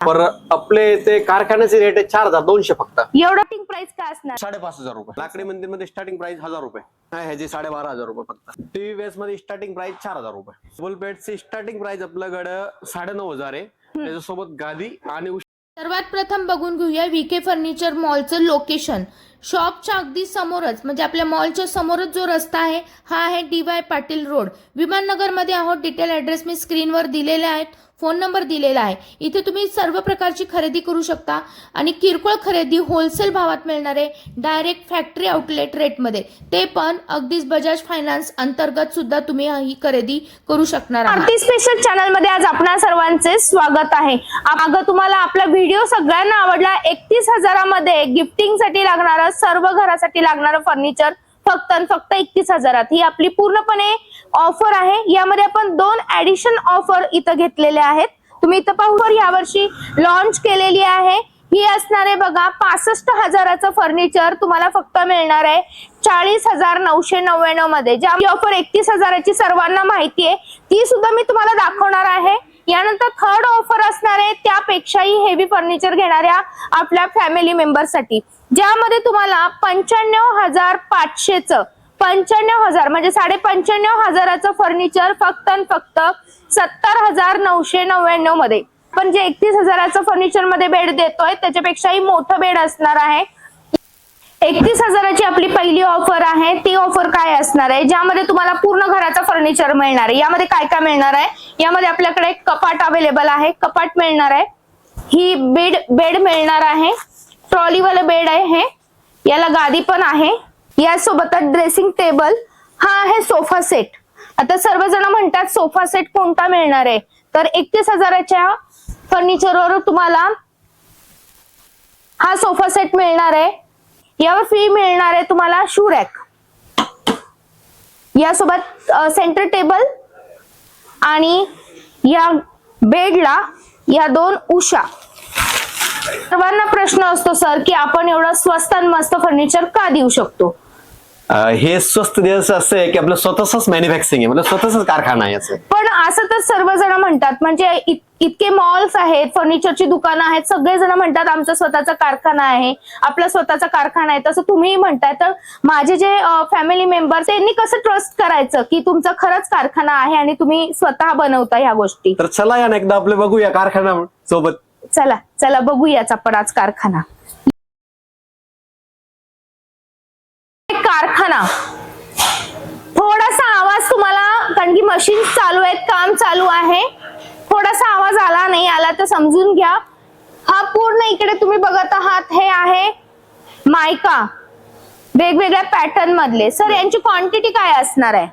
पर आपले ते कारखान्याचे रेट आहे चार हजार दोनशे फक्त. एवढा प्राइस काय असणार? साडेपाच हजार रुपये. लाकडी मंदिरमध्ये स्टार्टिंग प्राइस हजार रुपये. हा, ह्याची साडेबारा हजार रुपये फक्त. टीव्ही बेस मध्ये स्टार्टिंग प्राइस चार हजार रुपये. डबल बेडची स्टार्टिंग प्राइस आपल्याकडं साडेनऊ हजार आहे. त्याच्यासोबत गादी आणि सर्वात प्रथम बघून घेऊया विके फर्निचर मॉलचं लोकेशन शॉपच्या अगदी समोरच म्हणजे आपल्या मॉलच्या समोरच जो रस्ता आहे हा आहे डी वाय पाटील रोड विमाननगरमध्ये आहोत डिटेल ॲड्रेस मी स्क्रीनवर दिलेले आहेत. फोन नंबर दिलेला आहे. इथे तुम्ही सर्व प्रकारची खरेदी करू शकता. आणि किरकोळ खरेदी होलसेल भावात मिळणारे डायरेक्ट फॅक्टरी आउटलेट रेटमध्ये ते पण अगदीच बजाज फायनान्स अंतर्गत सुद्धा तुम्ही ही खरेदी करू शकणार आहात. आरती स्पेशल चॅनलमध्ये आज आपण सर्वांचे स्वागत आहे. अगं तुम्हाला आपला व्हिडिओ सगळ्यांना आवडला. एकतीस हजारामध्ये गिफ्टिंगसाठी लागणारं सर्व घरासाठी लागणारं फर्निचर फक्त आणि फक्त एकतीस हजारात. ही आपली पूर्णपणे ऑफर आहे. यामध्ये आपण दोन ऍडिशन ऑफर इथं घेतलेल्या आहेत. तुम्ही इथं पाहू यावर्षी लॉन्च केलेली आहे. ही असणारे बघा पासष्ट हजाराचं फर्निचर तुम्हाला फक्त मिळणार आहे चाळीस हजार नऊशे नव्याण्णवमध्ये. ज्या ऑफर एकतीस हजाराची सर्वांना माहिती आहे ती सुद्धा मी तुम्हाला दाखवणार आहे. यानंतर थर्ड ऑफर असणार आहे त्यापेक्षाही हेवी फर्निचर घेणाऱ्या आपल्या फॅमिली मेंबरसाठी ज्यामध्ये तुम्हाला पंच्याण्णव हजार पाचशेच पंच्याण्णव हजार म्हणजे साडे पंच्याण्णव हजाराचं फर्निचर फक्त आणि फक्त सत्तर हजार नऊशे नव्याण्णवमध्ये. पण जे एकतीस हजाराचं फर्निचरमध्ये बेड देतोय त्याच्यापेक्षाही मोठं बेड असणार आहे. एकतीस हजाराची आपली पहिली ऑफर आहे ती ऑफर काय असणार आहे? ज्यामध्ये तुम्हाला पूर्ण घराचं फर्निचर मिळणार आहे. यामध्ये काय काय मिळणार आहे? यामध्ये आपल्याकडे कपाट अवेलेबल आहे कपाट मिळणार आहे. ही बेड बेड मिळणार आहे. ट्रॉलीवाला बेड आहे हे. याला गादी पण आहे. यासोबतच ड्रेसिंग टेबल हा आहे सोफा सेट. आता सर्वजण म्हणतात सोफा सेट कोणता मिळणार आहे? तर एकतीस हजाराच्या फर्निचरवर तुम्हाला हा सोफा सेट मिळणार आहे. यावर फी मिळणार आहे तुम्हाला शू रॅक यासोबत सेंटर टेबल आणि या बेडला या दोन उषा सर्वांना प्रश्न असतो सर की आपण एवढं स्वस्त आणि मस्त फर्निचर का देऊ शकतो? अं, हे स्वस्त द्यायचं असं आहे की आपलं स्वतःच मॅन्युफॅक्चरिंग आहे म्हणजे स्वतःच कारखाना आहे याचं पण असं तर सर्वजण म्हणतात म्हणजे इत- इतके मॉल्स आहेत फर्निचरची दुकानं आहेत सगळेजण म्हणतात आमचा स्वतःचा कारखाना आहे आपला स्वतःचा कारखाना आहे तसं तुम्ही म्हणताय. तर माझे जे फॅमिली मेंबर त्यांनी कसं ट्रस्ट करायचं की तुमचा खरंच कारखाना आहे आणि तुम्ही स्वतः बनवता ह्या गोष्टी? तर चला या ना एकदा आपलं बघूया कारखाना सोबत. चला चला बघूयाच आपण आज कारखाना. कारखाना. थोडासा आवाज तुम्हाला कारण की मशीन चालू आहेत काम चालू आहे. थोडासा आवाज आला नाही आला तर समजून घ्या. हा पूर्ण इकडे तुम्ही बघत आहात हे आहे मायका. वेगवेगळ्या पॅटर्न मधले. सर यांची क्वांटिटी काय असणार आहे?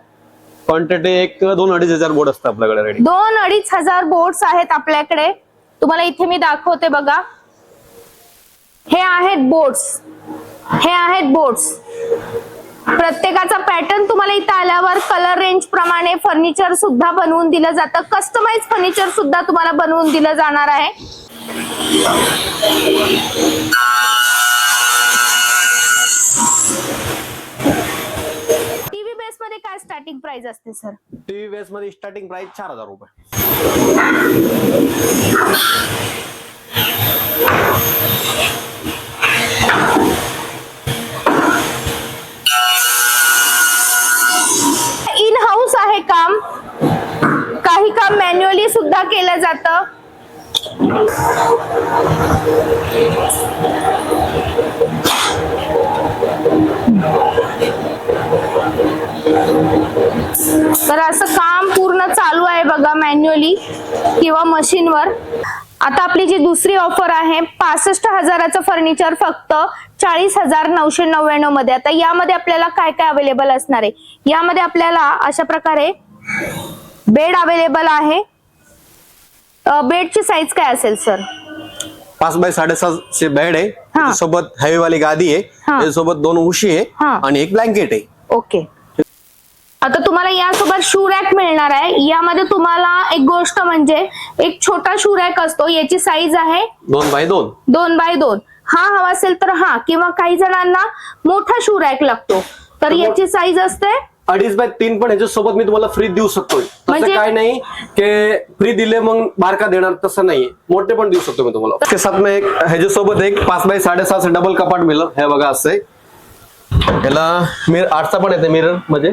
क्वांटिटी एक दोन अडीच हजार बोर्ड असतं आपल्याकडे दोन अडीच हजार बोर्ड्स आहेत आपल्याकडे. तुम्हाला इथे मी दाखवते बघा. हे आहेत बोट्स हे आहेत बोट्स प्रत्येकाचा पॅटर्न तुम्हाला इथं आल्यावर कलर रेंज प्रमाणे फर्निचर सुद्धा बनवून दिलं जातं. कस्टमाइज फर्निचर सुद्धा तुम्हाला बनवून दिलं जाणार आहे. टीव्ही बेस मध्ये काय स्टार्टिंग प्राइस असते सर टीव्ही बेस मध्ये स्टार्टिंग प्राइस चार हजार रुपये. इन हाऊस आहे काम. काही काम मॅन्युअली सुद्धा केलं जातं. तर असं काम पूर्ण चालू बघा मॅन्युअली किंवा मशीनवर आता आपली जी दुसरी ऑफर आहे पासष्ट हजाराचं फर्निचर फक्त चाळीस हजार नऊशे नव्याण्णवमध्ये. आता यामध्ये आपल्याला काय काय अवेलेबल असणार आहे? यामध्ये आपल्याला अशा प्रकारे बेड अवेलेबल आहे. बेडची साईज काय असेल सर पाच बाय साडेसातशे बेड आहे. त्याच्यासोबत heavy वाली गादी आहे. हा. त्याच्यासोबत दोन उशी आहे. हा. आणि एक ब्लँकेट आहे. ओके. आता तुम्हाला यासोबत शू रॅक मिळणार आहे. यामध्ये तुम्हाला एक गोष्ट म्हणजे एक छोटा शू रॅक असतो. याची साईज आहे दोन बाय दोन. दोन बाय दोन. हा हवा असेल तर हा किंवा काही जणांना मोठा शू रॅक लागतो. तर याची साईज असते अडीच बाय तीन पण ह्याच्यासोबत मी तुम्हाला फ्री देऊ शकतोय. तसं म्हणजे- काय नाही की फ्री दिले मग बारका देणार तसं नाही मोठे पण देऊ शकतो मी तुम्हाला. साथ में एक ह्याच्यासोबत एक पाच बाय साडेसहाचं डबल कपाट मिळलं. हे बघा असं आहे. ह्याला मिर आठचा पण येते मिररमध्ये.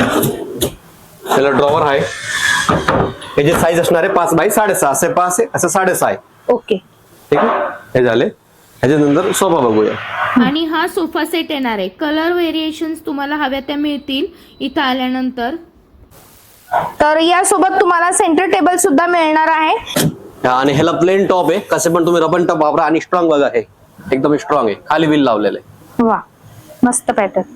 त्याला ड्रॉवर आहे. याची साईज असणार आहे पाच बाय साडेसहा असे पाच आहे असं साडेसहा आहे. ओके. ठीक आहे? हे झाले. ह्याच्यानंतर सोफा बघूया. आणि हा सोफा सेट येणार आहे. कलर व्हेरिएशन्स तुम्हाला हव्या त्या मिळतील इथं आल्यानंतर. तर यासोबत तुम्हाला सेंटर टेबल सुद्धा मिळणार आहे. आणि ह्याला प्लेन टॉप आहे. कसे पण तुम्ही रबन टॉप वापरा आणि स्ट्रॉंग बघा हे. एकदम स्ट्रॉंग आहे. खाली बिल लावलेलं आहे. वा मस्त पॅटर्न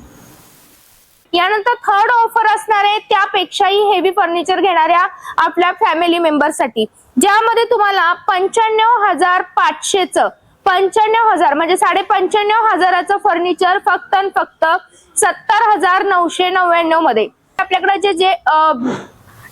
यानंतर थर्ड ऑफर असणार आहे. त्यापेक्षाही हेवी फर्निचर घेणाऱ्या आपल्या फॅमिली मेंबरसाठी ज्यामध्ये तुम्हाला पंच्याण्णव हजार पाचशेच पंच्याण्णव हजार म्हणजे साडे पंच्याण्णव हजाराचं फर्निचर फक्त आणि फक्त सत्तर हजार नऊशे नव्याण्णवमध्ये. आपल्याकडे जे जे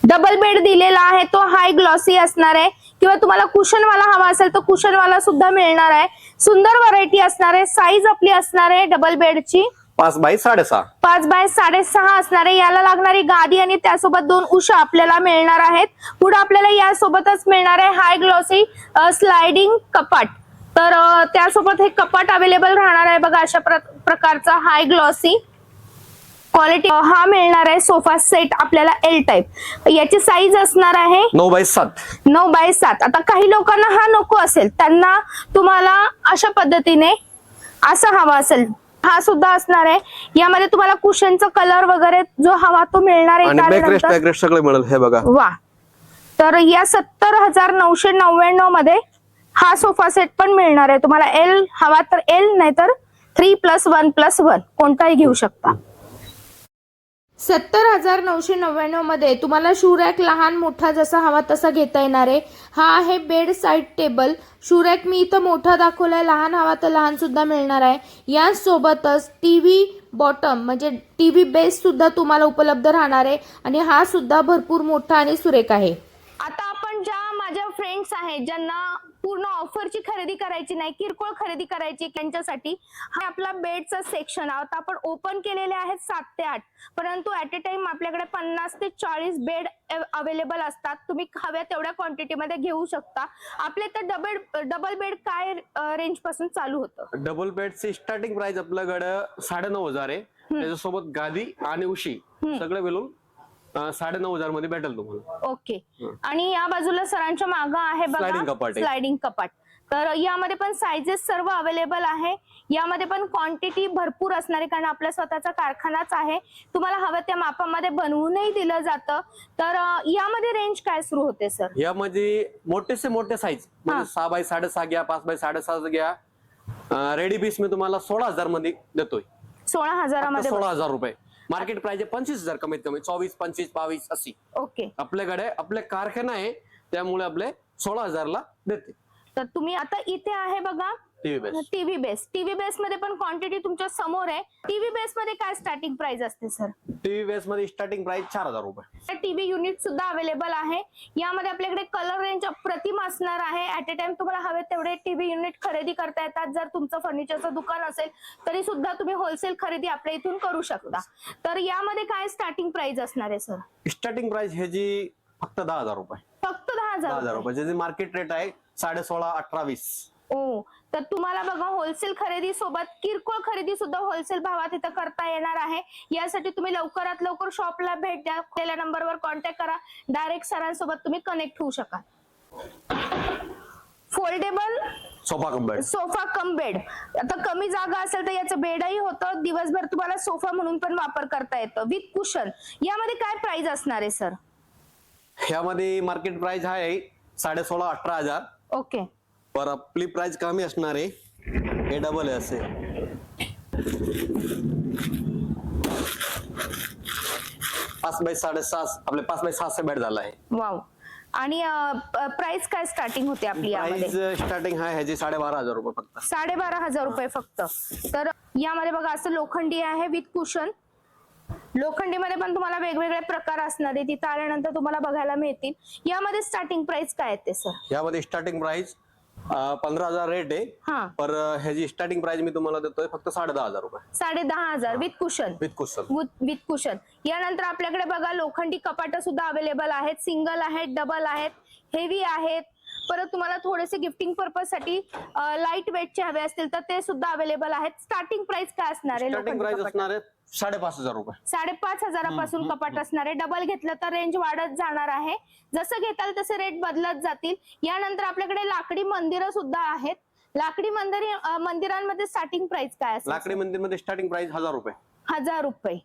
डबल बेड दिलेला आहे तो हाय ग्लॉसी असणार आहे. किंवा तुम्हाला कुशन वाला हवा असेल तर कुशन वाला सुद्धा मिळणार आहे. सुंदर व्हरायटी असणार आहे साईज आपली असणार आहे डबल बेडची पाच बाय साडेसहा. पाच बाय साडेसहा असणार आहे याला लागणारी गादी आणि त्यासोबत दोन उषा आपल्याला मिळणार आहेत. पुढे आपल्याला यासोबतच मिळणार आहे हाय ग्लॉसी स्लायडिंग कपाट. तर त्यासोबत हे कपाट अवेलेबल राहणार आहे बघा अशा प्र- प्रकारचा हाय ग्लॉसी क्वालिटी हा मिळणार आहे सोफा सेट आपल्याला एल टाईप याची साईज असणार आहे नऊ बाय सात. नऊ बाय सात. आता काही लोकांना हा नको असेल. त्यांना तुम्हाला अशा पद्धतीने असा हवा असेल. हा सुद्धा असणार आहे. यामध्ये तुम्हाला कुशनचा कलर वगैरे जो हवा तो मिळणार आहे आणि बॅकरेस्ट त्यानंतर- बॅकरेस्ट सगळे मिळेल हे बघा. वा. तर या सत्तर हजार नऊशे नव्याण्णवमध्ये हा सोफा सेट पण मिळणार आहे. तुम्हाला एल हवा तर एल नाही तर three plus one plus one कोणताही घेऊ शकता. सत्तर हजार नऊशे नव्याण्णवमध्ये तुम्हाला तुम्हाला शूरॅक लहान मोठा जसा हवा तसा घेता येणार आहे. हा आहे bed side table. Shoe rack मी इथं मोठा दाखवलाय लहान हवा तर लहानसुद्धा मिळणार आहे. यासोबतच टी व्ही बॉटम म्हणजे टी व्ही बेस सुद्धा तुम्हाला उपलब्ध राहणार आहे आणि हा सुद्धा भरपूर मोठा आणि सुरेख आहे. आता फ्रेंड्स आहेत ज्यांना पूर्ण ऑफरची खरेदी करायची नाही किरकोळ खरेदी करायची त्यांच्यासाठी हा आपला बेडचा सेक्शन आता आपण ओपन केलेले आहेत सात ते आठ. परंतु ऍट ए टाइम आपल्याकडे पन्नास ते चाळीस बेड अवेलेबल असतात. तुम्ही हव्या तेवढ्या क्वांटिटीमध्ये घेऊ शकता. आपले तर डबल डबल बेड काय रेंजपासून चालू होतं? डबल बेडची स्टार्टिंग प्राइस आपल्याकडं साडे नऊ हजार आहे. त्याच्यासोबत गादी आणि उशी सगळं मिळून साडे नऊ हजारमध्ये भेटेल तुम्हाला. ओके. आणि या बाजूला सरांच्या मागं आहे Sliding बघा कपाट आहे. स्लायडिंग कपाट. तर यामध्ये पण सायझेस सर्व अवेलेबल आहे. यामध्ये पण क्वांटिटी भरपूर असणार आहे कारण आपला स्वतःचा कारखानाच आहे. तुम्हाला हवं त्या मापामध्ये बनवूनही दिलं जातं. तर अं, यामध्ये रेंज काय सुरू होते सर? यामध्ये मोठेसे मोठे साईज. म्हणजे सहा बाय साडेसहा घ्या पाच बाय साडेसहा घ्या. रेडी पीस मी तुम्हाला सोळा हजारमध्ये देतोय. सोळा हजारामध्ये सोळा हजार रुपये. मार्केट प्राइस आहे पंचवीस हजार कमीत कमी चोवीस पंचवीस बावीस अशी. ओके. आपल्याकडे आपले कारखाना आहे त्यामुळे आपले सोळा हजारला देते. तर तुम्ही आता इथे आहे बघा TV base. TV base. TV base मध्ये पण क्वांटिटी तुमच्यासमोर आहे. टीव्ही बेस मध्ये काय स्टार्टिंग प्राइस असते सर टीव्ही बेस मध्ये स्टार्टिंग प्राइस चार हजार रुपये. टीव्ही युनिट सुद्धा अवेलेबल आहे. यामध्ये आपल्याकडे कलर रेंज अप्रतिम असणार आहे. ऍट ए टाइम तुम्हाला हवे तेवढे टीव्ही युनिट खरेदी करता येतात. जर तुमचं फर्निचरचं दुकान असेल तरी सुद्धा तुम्ही होलसेल खरेदी आपल्या इथून करू शकता. तर यामध्ये काय स्टार्टिंग प्राइस असणार आहे सर स्टार्टिंग प्राइस ह्याची फक्त दहा हजार रुपये. फक्त दहा दहा हजार हजार रुपये. मार्केट रेट आहे साडे सोळा अठरा वीस. ओ तर तुम्हाला बघा होलसेल खरेदी सोबत किरकोळ खरेदी सुद्धा होलसेल भावात इथं करता येणार आहे. यासाठी तुम्ही लवकरात लवकर शॉपला भेट द्या. दिलेल्या नंबरवर कॉन्टॅक्ट करा. डायरेक्ट सरांसोबत तुम्ही कनेक्ट होऊ शकाल. Foldable sofa cum bed sofa cum bed आता कमी जागा असेल तर याचं बेडही होतं. दिवसभर तुम्हाला सोफा म्हणून पण वापर करता येतं. विथ कुशन यामध्ये काय प्राइस असणार आहे सर ह्यामध्ये मार्केट प्राइस आहे साडे सोळा अठरा हजार. ओके पर आपली प्राइस कमी असणार आहे. हे डबल आहे असे. पाच बाय साडेसहा आपले पाच बाय सहाशे बेड झाला आहे. वाव आणि प्राइस काय स्टार्टिंग होते आपली यामध्ये? प्राइस स्टार्टिंग आहे ह्याची साडेबारा हजार रुपये फक्त. साडेबारा हजार रुपये फक्त. तर यामध्ये बघा असं लोखंडी आहे विथ कुशन लोखंडीमध्ये पण तुम्हाला वेगवेगळे प्रकार असणार आहे. तिथं आल्यानंतर तुम्हाला बघायला मिळतील. यामध्ये स्टार्टिंग प्राइस काय आहे ते सर यामध्ये स्टार्टिंग प्राइस पंधरा हजार रेट आहे. हा. पर ह्याची स्टार्टिंग प्राइस मी तुम्हाला देतोय फक्त साडे दहा हजार रुपये. साडे दहा हजार. With cushion with cushion with cushion यानंतर आपल्याकडे बघा लोखंडी कपाट सुद्धा अवेलेबल आहेत. सिंगल आहेत डबल आहेत. हेवी आहेत. परत तुम्हाला थोडेसे गिफ्टिंग पर्पजसाठी लाइट वेटचे हवे असतील तर ते सुद्धा अवेलेबल आहेत. स्टार्टिंग प्राइस काय असणार आहे स्टार्टिंग प्राइस? असणार आहे साडेपाच हजार रुपये. साडेपाच हजारापासून कपाट असणार आहे डबल घेतलं तर रेंज वाढत जाणार आहे. जसं घेताल तसे रेट बदलत जातील. यानंतर आपल्याकडे लाकडी मंदिरं सुद्धा आहेत. लाकडी मंदिर मंदिरांमध्ये स्टार्टिंग प्राइस काय असेल? लाकडी मंदिरमध्ये स्टार्टिंग प्राइस हजार रुपये. हजार रुपये.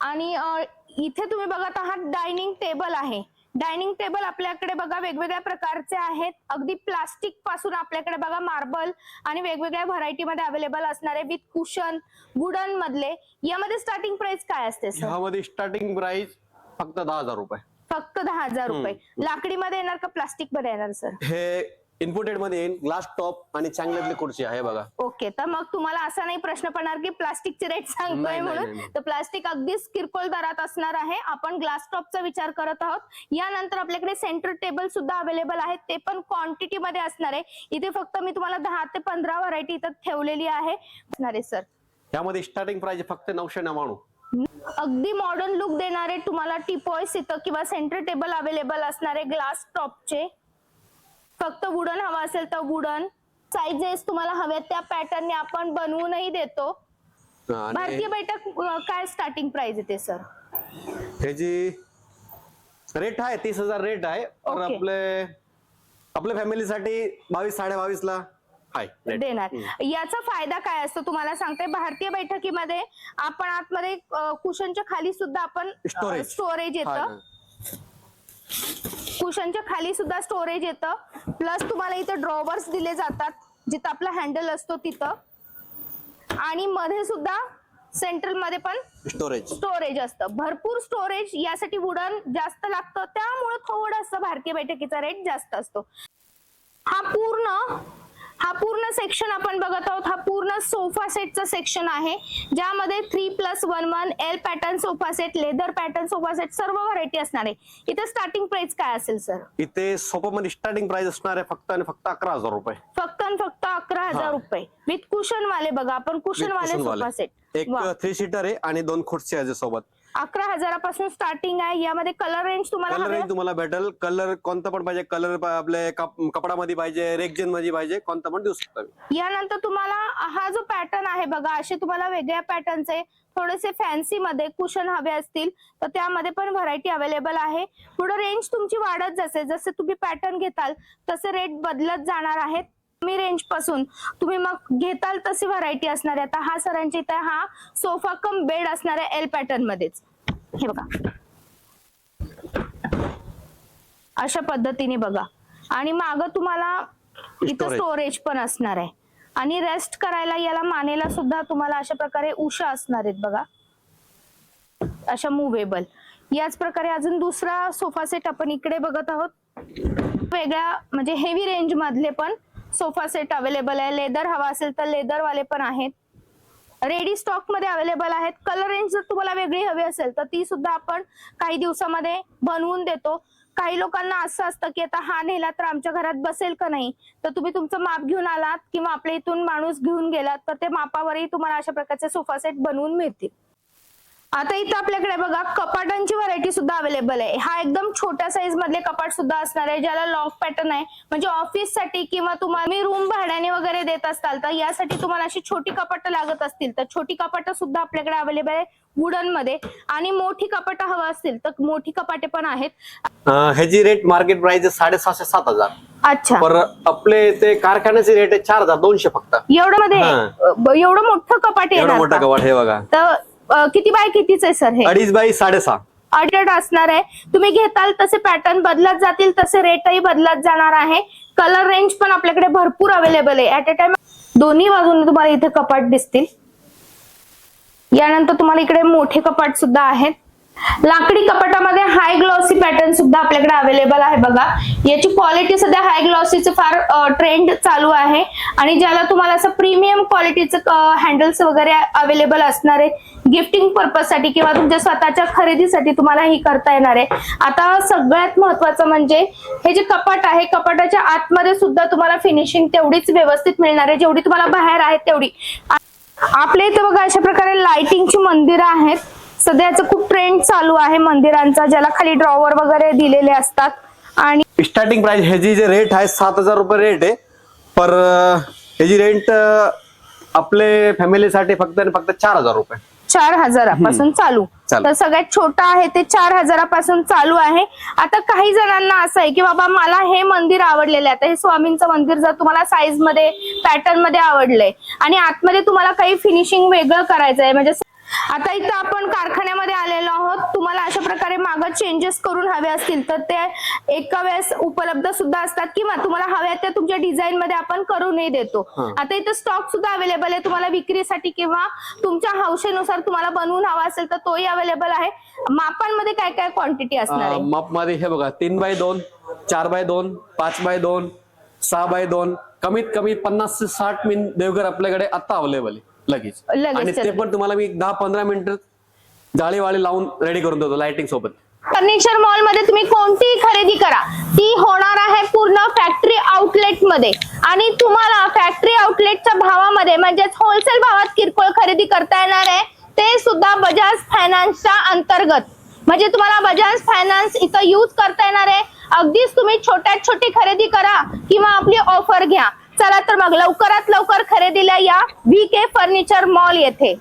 आणि अं, इथे तुम्ही बघत आहात डायनिंग टेबल आहे. डायनिंग टेबल आपल्याकडे बघा वेगवेगळ्या प्रकारचे आहेत. अगदी प्लास्टिकपासून आपल्याकडे बघा मार्बल आणि वेगवेगळ्या व्हरायटी मध्ये अवेलेबल असणारे विथ कुशन वुडन मधले. यामध्ये स्टार्टिंग प्राइस काय असते सर ह्यामध्ये स्टार्टिंग प्राइस फक्त दहा हजार रुपये. फक्त दहा हजार रुपये. लाकडीमध्ये येणार का प्लास्टिकमध्ये येणार सर हे इनपुटेडमध्ये येईल ग्लास टॉप आणि चांगल्यातली खुर्ची आहे बघा. ओके तर मग तुम्हाला असा नाही प्रश्न पडणार की प्लास्टिकचे रेट सांगतोय नाही, नाही, म्हणून. नाही. तर प्लास्टिक अगदीच किरकोळ दरात असणार आहे. आपण ग्लास टॉपचा विचार करत आहोत. यानंतर आपल्याकडे सेंटर टेबल सुद्धा अवेलेबल आहेत. ते पण क्वांटिटी मध्ये असणार आहे. इथे फक्त मी तुम्हाला दहा ते पंधरा व्हरायटी इथं ठेवलेली आहे. असणार आहे सर यामध्ये स्टार्टिंग प्राइस फक्त नऊशे नव्याण्णव अगदी मॉडर्न लुक देणारे तुम्हाला टिपॉयस इथं किंवा सेंटर टेबल अवेलेबल असणारे ग्लास टॉपचे फक्त वुडन हवा असेल तर वुडन. साईजेस तुम्हाला हव्यात त्या पॅटर्नने आपण बनवूनही देतो. भारतीय बैठक अं, काय स्टार्टिंग प्राइस येते सर ह्याची रेट आहे तीस हजार रेट आहे और Okay. आपले आपल्या फॅमिलीसाठी बावीस साडे बावीस ला आहे rate. देणार. याचा फायदा काय असतो तुम्हाला सांगते भारतीय बैठकीमध्ये आपण आतमध्ये कुशनच्या खाली सुद्धा आपण Storage. स्टोरेज हा, येतं. कुशनच्या खाली सुद्धा स्टोरेज येतं. प्लस तुम्हाला इथं ड्रॉवर्स दिले जातात जिथं आपला हँडल असतो तिथं. आणि मध्ये सुद्धा सेंट्रलमध्ये पण स्टोरेज स्टोरेज असतं. भरपूर स्टोरेज यासाठी वुडन जास्त लागतं. त्यामुळे थोडंसं भारतीय बैठकीचा रेट जास्त असतो. हा पूर्ण हा पूर्ण सेक्शन आपण बघत आहोत. हा पूर्ण सोफा सेटचा सेक्शन आहे. ज्यामध्ये three plus one one L pattern sofa set leather pattern sofa set सर्व व्हरायटी असणार आहे. इथे स्टार्टिंग प्राइस काय असेल सर इथे सोपा मध्ये स्टार्टिंग प्राइस असणार आहे फक्त आणि फक्त अकरा हजार रुपये. फक्त आणि फक्त अकरा हजार. रुपये. विथ कुशन वाले बघा आपण कुशन वाले. सोफा सेट एक थ्री सीटर आहे आणि दोन खुर्ची आहे सोबत अकरा हजारापासून स्टार्टिंग आहे. यामध्ये कलर रेंज तुम्हाला कलर हवे रेंज तुम्हाला भेटेल. कलर कोणता पण पाहिजे. कलर आपले कप- कपडामध्ये पाहिजे रेक्झिनमध्ये पाहिजे कोणता पण देऊ शकता मी. यानंतर तुम्हाला हा जो पॅटर्न आहे बघा असे तुम्हाला वेगळ्या पॅटर्नचे थोडेसे फॅन्सी मध्ये कुशन हवे असतील तर त्यामध्ये पण व्हरायटी अवेलेबल आहे. पुढे रेंज तुमची वाढत जसे जसे तुम्ही पॅटर्न घेताल तसे रेट बदलत जाणार आहेत. कमी रेंजपासून तुम्ही मग घेताल तशी व्हरायटी असणार आहे. आता हा सरांच्या इथे हा सोफा कम बेड असणार आहे एल पॅटर्न मध्येच. हे बघा. अशा पद्धतीने बघा. आणि माग तुम्हाला इथं. स्टोरेज पण असणार आहे. आणि रेस्ट करायला याला मानेला सुद्धा तुम्हाला अशा प्रकारे उषा असणार आहेत बघा. अशा मुवेबल याच प्रकारे अजून दुसरा सोफा सेट आपण इकडे बघत आहोत. वेगळ्या म्हणजे हेवी रेंज मधले पण सोफा सेट अवेलेबल आहे. लेदर हवा असेल तर लेदर वाले पण आहेत. रेडी स्टॉकमध्ये अवेलेबल आहेत. कलर रेंज जर तुम्हाला वेगळी हवी असेल तर ती सुद्धा आपण काही दिवसामध्ये बनवून देतो. काही लोकांना असं असतं की आता हा नेला तर आमच्या घरात बसेल का नाही? तर तुम्ही तुमचं माप घेऊन आलात किंवा आपल्या इथून माणूस घेऊन गेलात तर ते मापावरही तुम्हाला अशा प्रकारचे सोफा सेट बनवून मिळतील. आता इथं आपल्याकडे बघा कपाटांची व्हरायटी सुद्धा अवेलेबल आहे. हा एकदम छोट्या साईज मधले कपाट सुद्धा असणार आहे ज्याला लॉक पॅटर्न आहे. म्हणजे ऑफिससाठी किंवा तुम्हाला रूम भाड्याने वगैरे देत असताल तर यासाठी तुम्हाला अशी छोटी कपाट लागत असतील तर छोटी कपाट सुद्धा आपल्याकडे अवेलेबल आहे वुडनमध्ये. आणि मोठी कपाट हवं असतील तर मोठी कपाटे पण आहेत. ह्याची रेट मार्केट प्राइस आहे साडेसहाशे सात हजार. अच्छा. पर आपले ते कारखान्याची रेट आहे चार हजार दोनशे फक्त. एवढं मध्ये एवढं मोठं कपाट येणार मोठं? कपाट हे बघा. तर अ, किती बाय कितीच आहे सर हे? अडीच बाई साडेसहा. ऑर्डर असणार आहे. तुम्ही घेताल तसे पॅटर्न बदलत जातील तसे रेटही बदलत जाणार आहे. कलर रेंज पण आपल्याकडे भरपूर अवेलेबल आहे. ऍट अ टाइम दोन्ही बाजूने तुम्हाला इथे कपाट दिसतील. यानंतर तुम्हाला इकडे मोठे कपाट सुद्धा आहेत. लाकडी कपाटामध्ये हाय ग्लॉसी पॅटर्न सुद्धा आपल्याकडे अवेलेबल आहे बघा. याची क्वालिटी सध्या हाय ग्लॉसीचं फार ट्रेंड चालू आहे. आणि ज्याला तुम्हाला असं प्रीमियम क्वालिटीचं हँडल्स वगैरे अवेलेबल असणार आहे गिफ्टिंग पर्पजसाठी किंवा तुमच्या स्वतःच्या खरेदीसाठी तुम्हाला ही करता येणार आहे. आता सगळ्यात महत्वाचं म्हणजे हे जे कपाट आहे कपाटाच्या आतमध्ये सुद्धा तुम्हाला फिनिशिंग तेवढीच व्यवस्थित मिळणार आहे. जेवढी तुम्हाला बाहेर आहे तेवढी. आपल्या इथे बघा अशा प्रकारे लाइटिंगची मंदिरं आहेत. सध्याचं खूप ट्रेंड चालू आहे मंदिरांचा ज्याला खाली ड्रॉवर वगैरे दिलेले असतात. आणि स्टार्टिंग प्राइस ह्याची जे रेट आहे सात हजार रुपये रेट आहे. पर ह्याची रेंट आपले फॅमिलीसाठी फक्त आणि फक्त चार हजार रुपये. चार हजारापासून चालू. चालू. तर सगळ्यात छोटा आहे ते चार हजारापासून चालू आहे. आता काही जणांना असं आहे की बाबा मला हे मंदिर आवडलेलं आहे. आता हे स्वामींचं मंदिर जर तुम्हाला साईजमध्ये पॅटर्नमध्ये आवडलंय आणि आतमध्ये तुम्हाला काही फिनिशिंग वेगळं करायचं आहे म्हणजे आता इथं आपण कारखान्यामध्ये आलेलो आहोत. तुम्हाला अशा प्रकारे मागं चेंजेस करून हवे असतील तर ते एका वेळेस उपलब्ध सुद्धा असतात किंवा तुम्हाला हव्या त्या तुमच्या डिझाईन मध्ये आपण करूनही देतो. आता इथं स्टॉक सुद्धा अवेलेबल आहे. तुम्हाला विक्रीसाठी किंवा तुमच्या हौशेनुसार तुम्हाला बनवून हवा असेल तर तोही अवेलेबल आहे. मापांमध्ये काय काय क्वांटिटी असणार आहे? मापमध्ये हे बघा तीन बाय दोन चार बाय दोन पाच बाय दोन सहा बाय दोन कमीत कमी पन्नास ते साठ मिन देवघर आपल्याकडे आता अवेलेबल आहे. लगेच. लगेच आणि ते. पण तुम्हाला मी दहा पंधरा मिनिटं जाळीवाळी लावून रेडी करून देतो लाइटिंग सोबत. फर्निचर मॉलमध्ये तुम्ही कोणतीही खरेदी करा. ती होणार आहे पूर्ण फॅक्टरी आउटलेटमध्ये. आणि तुम्हाला फॅक्टरी आउटलेटच्या भावामध्ये म्हणजेच होलसेल भावात किरकोळ खरेदी करता येणार आहे ते सुद्धा बजाज फायनान्सच्या अंतर्गत. म्हणजे तुम्हाला बजाज फायनान्स इथं यूज करता येणार आहे. अगदीच तुम्ही छोट्यात छोटी खरेदी करा किंवा आपली ऑफर घ्या. चला तर मग लवकरात लवकर खरेदीला या व्ही के फर्निचर मॉल येथे.